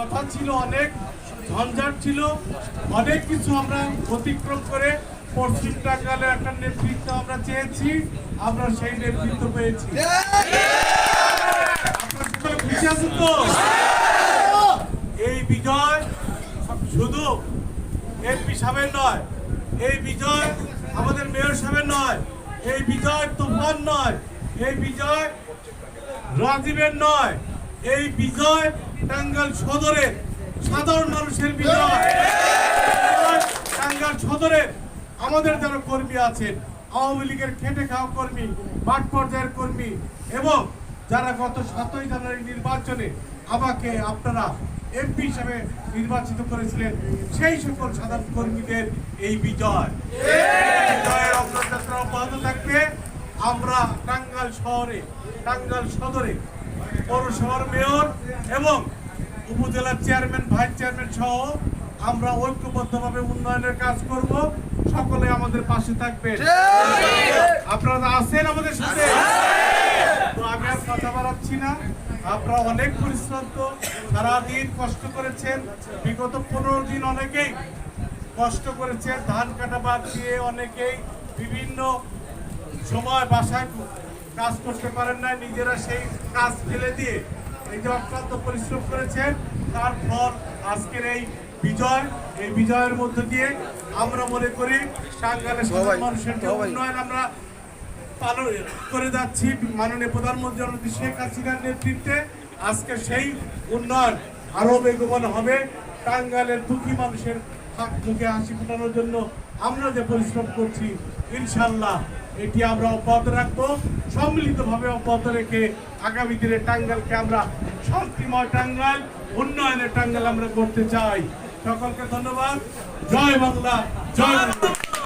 কথা ছিল অনেক, ঝঞ্ঝাট ছিল। অনেক কিছু আমরা অতিক্রম করে পশ্চিম টাঙ্গালে একটা নেতৃত্ব আমরা চেয়েছি, আমরা সেই নেতৃত্ব পেয়েছি। এই বিজয় শুধু এমপি সাহেবের নয়, এই বিজয় আমাদের মেয়র সাহেবের নয়, এই বিজয় তুফান নয়, এই বিজয় রাজীবের নয়। এই বিজয় টাঙ্গাল সদরের সাধারণ মানুষের বিজয়। টাঙ্গাল সদরের আমাদের যারা কর্মী আছেন, আওয়ামী লীগের খেটে খাওয়া কর্মী, মাঠ পর্যায়ের কর্মী এবং যারা গত সাতই জানুয়ারি নির্বাচনে আমাকে আপনারা এমপি হিসাবে নির্বাচিত করেছিলেন, সেই সকল সাধারণ কর্মীদের এই বিজয়। বিজয়ের অব্যাহত থাকবে। আমরা টাঙ্গাল শহরে টাঙ্গাল সদরে পৌরসভার মেয়র এবং উপজেলার চেয়ারম্যান, ভাইস চেয়ারম্যান সহ আমরা ঐক্যবদ্ধভাবে উন্নয়নের কাজ করব। সকলে আমাদের পাশে থাকবে আপনারা আছেন আমাদের সাথে? তো আমি আর কথা বাড়াচ্ছি না। আপনারা অনেক পরিশ্রান্ত সারাদিন কষ্ট করেছেন। বিগত পনেরো দিন অনেকেই কষ্ট করেছেন। ধান কাটা বাদ দিয়ে অনেকেই বিভিন্ন সময় বাসায় কাজ করতে পারেন না নিজেরা সেই কাজ ফেলে দিয়ে এই যে অক্লান্ত পরিশ্রম করেছেন। তার ফল আজকের এই বিজয় এই বিজয়ের মধ্য দিয়ে আমরা মনে করি টাঙ্গালের সাধারণ মানুষের যে উন্নয়ন আমরা পালন করে যাচ্ছি মাননীয় প্রধানমন্ত্রী শেখ হাসিনার নেতৃত্বে আজকে সেই উন্নয়ন আরও বেগবান হবে। টাঙ্গালের দুঃখী মানুষের মুখে হাসি ফোটানোর জন্য আমরা যে পরিশ্রম করছি, ইনশাল্লাহ এটি আমরা অব্যাহত রাখব। সম্মিলিতভাবে অব্যাহত রেখে আগামী দিনে টাঙ্গালকে আমরা শান্তিময় টাঙ্গাল উন্নয়নের টাঙ্গাল আমরা করতে চাই। সকলকে ধন্যবাদ। জয় বাংলা, জয়